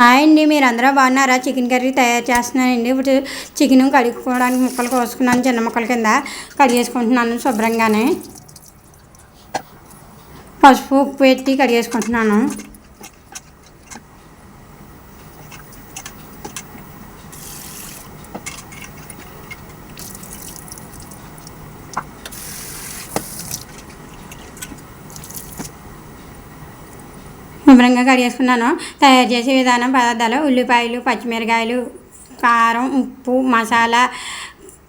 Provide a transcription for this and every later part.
Hi అండి మీరు అందరూ బాగున్నారా? చికెన్ కర్రీ తయారు చేస్తున్నానండి. ఇప్పుడు చికెన్ కడుక్కోవడానికి ముక్కలు కోసుకున్నాను చిన్న ముక్కల కింద కడిగేసుకుంటున్నాను శుభ్రంగానే. పసుపు ఉప్పు పెట్టి కడిగేసుకుంటున్నాను శుభ్రంగా కడిగేసుకున్నాను. తయారు చేసే విధానం పదార్థాలు ఉల్లిపాయలు పచ్చిమిరకాయలు కారం ఉప్పు మసాలా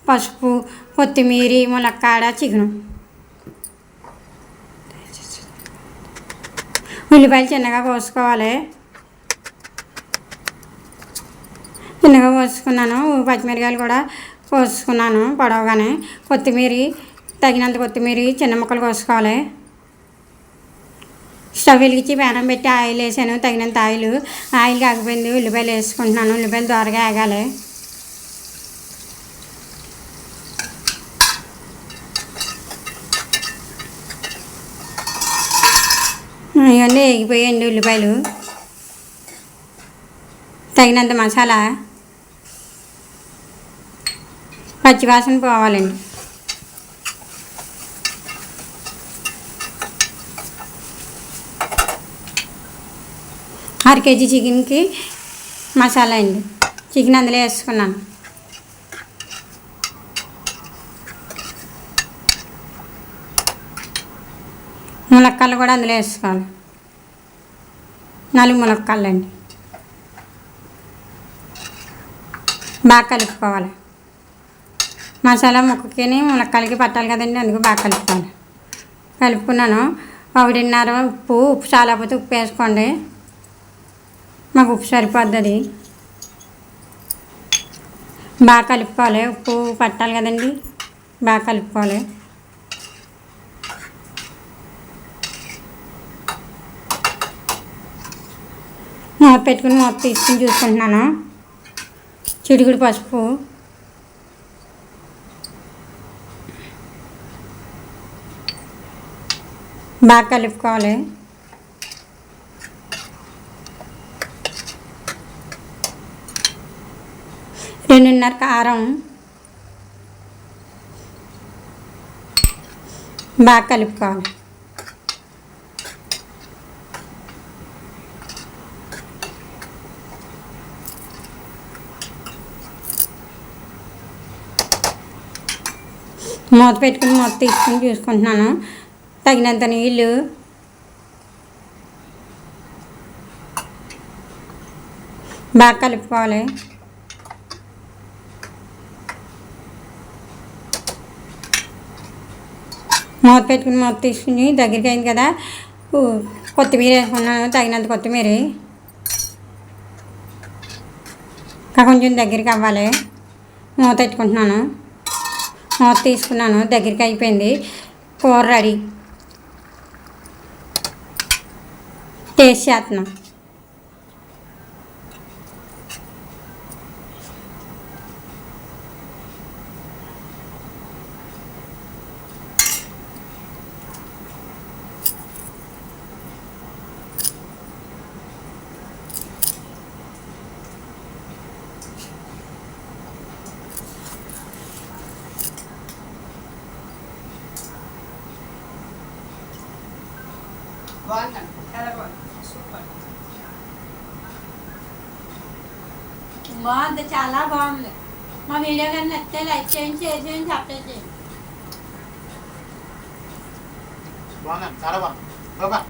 పసుపు కొత్తిమీర ములక్కాడ చికెను. ఉల్లిపాయలు చిన్నగా కోసుకోవాలి. చిన్నగా కోసుకున్నాను. పచ్చిమిరకాయలు కూడా కోసుకున్నాను పొడవగానే. కొత్తిమీర తగినంత కొత్తిమీర చిన్న ముక్కలు కోసుకోవాలి. స్టవ్ వెలిగించి పేనం పెట్టి ఆయిల్ వేసాను. తగినంత ఆయిల్. ఆయిల్ కాకపోయింది ఉల్లిపాయలు వేసుకుంటున్నాను. ఉల్లిపాయలు త్వరగా ఆగాలి ఇవన్నీ వేగిపోయాయండి ఉల్లిపాయలు. తగినంత మసాలా. పచ్చివాసన పోవాలండి. అర కేజీ చికెన్కి మసాలా అండి. చికెన్ అందులో వేసుకున్నాను. ములక్కాయలు కూడా అందులో వేసుకోవాలి. నాలుగు ములక్కాయలు అండి. బాగా కలుపుకోవాలి. మసాలా ముక్కకిని ములక్కాయలకి పట్టాలి కదండి అందుకు బాగా కలుపుకోవాలి. కలుపుకున్నాను. ఒకటిన్నర ఉప్పు ఉప్పు చాలా పోతే ఉప్పు వేసుకోండి. మాకు ఉప్పు సరిపోద్ది. బాగా కలుపుకోవాలి. ఉప్పు పట్టాలి కదండి. బాగా కలుపుకోవాలి. మూత పెట్టుకుని మూత తీసుకుని చూసుకుంటున్నాను. చిడుగుడు పసుపు. బాగా కలుపుకోవాలి. రెండున్నర కారం. బాగా కలుపుకోవాలి. మూత పెట్టుకుని మూత తీసుకుని చూసుకుంటున్నాను. తగినంత నీళ్ళు. బాగా కలుపుకోవాలి. మూత పెట్టుకుని మూత తీసుకుని దగ్గరికి అయింది కదా. కొత్తిమీర వేసుకున్నాను తగినంత కొత్తిమీర. ఇంకా కొంచెం దగ్గరికి అవ్వాలి. మూత పెట్టుకుంటున్నాను. మూత తీసుకున్నాను దగ్గరికి అయిపోయింది. కూర రెడీ. టేస్ట్ చేస్తున్నాం. బాగుందండి చాలా బాగుంది సూపర్ బాగుంది చాలా బాగుంది మా వీడియో కానీ నచ్చితే లైక్ చేయండి షేర్ చేయండి సబ్స్క్రైబ్ చేయండి బాగుందండి చాలా బాగుంది బాబా